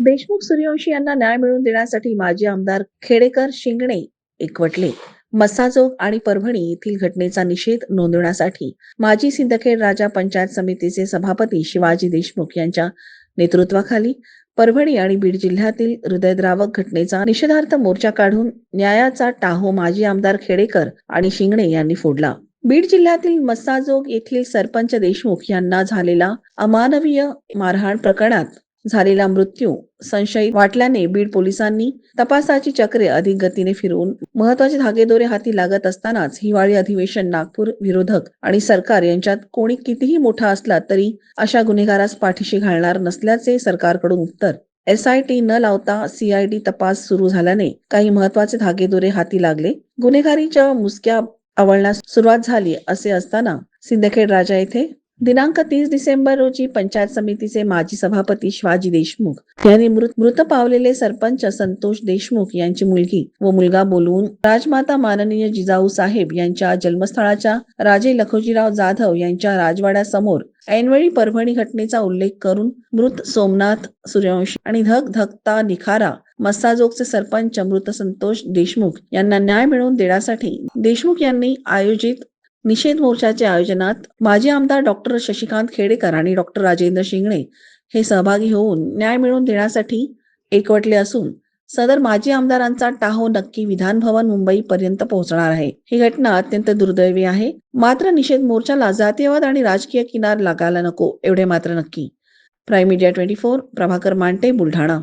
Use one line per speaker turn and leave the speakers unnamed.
देशमुख सूर्यवंशी यांना न्याय मिळवून देण्यासाठी माजी आमदार खेडेकर शिंगणे एकवटले. मसाजोग आणि परभणी येथील घटनेचा निषेध नोंदवण्यासाठी माजी सिंदखेड राजा पंचायत समितीचे सभापती शिवाजी देशमुख यांच्या नेतृत्वाखाली परभणी आणि बीड जिल्ह्यातील हृदयद्रावक घटनेचा निषेधार्थ मोर्चा काढून न्यायाचा टाहो माजी आमदार खेडेकर आणि शिंगणे यांनी फोडला. बीड जिल्ह्यातील मस्साजोग येथील सरपंच देशमुख यांना झालेला अमानवीय मारहाण प्रकरणात झालेला मृत्यू संशयित वाटल्याने बीड पोलिसांनी तपासाची चक्रे अधिक गतीने फिरवून महत्त्वाचे धागेदोरे हाती लागत असतानाच हिवाळी अधिवेशन नागपूर विरोधक आणि सरकार यांच्यात कोणी कितीही मोठा असला तरी अशा गुन्हेगारास पाठीशी घालणार नसल्याचे सरकारकडून उत्तर. एस आय टी न लावता सीआयडी तपास सुरू झाल्याने काही महत्त्वाचे धागेदोरे हाती लागले. गुन्हेगारीच्या मुसक्या आवळण्यास सुरुवात झाली असे असताना सिंदखेड राजा येथे दिनांक तीस डिसेंबर रोजी पंचायत समितीचे माजी सभापती शिवाजी देशमुख यांनी मृत मृत पावलेले सरपंच संतोष देशमुख यांची मुलगी व मुलगा बोलवून राजमाता माननीय जिजाऊ साहेब यांच्या जन्मस्थळाच्या राजे लखोजीराव जाधव यांच्या राजवाड्यासमोर ऐनवेळी परभणी घटनेचा उल्लेख करून मृत सोमनाथ सूर्यवंशी आणि धक धकता निखारा मस्साजोगचे सरपंच मृत संतोष देशमुख यांना न्याय मिळवून देण्यासाठी देशमुख यांनी आयोजित निषेध मोर्चाच्या आयोजनात माजी आमदार डॉक्टर शशिकांत खेडेकर आणि डॉक्टर राजेंद्र शिंगणे हे सहभागी होऊन न्याय मिळवून देण्यासाठी एकवटले असून सदर माजी आमदारांचा टाहो नक्की विधान भवन मुंबई पर्यंत पोहोचणार आहे. ही घटना अत्यंत दुर्दैवी आहे. मात्र निषेध मोर्चाला जातीयवाद आणि राजकीय किनार लागायला नको एवढे मात्र नक्की. Prime media twenty four Prabhakar Mante Buldhana.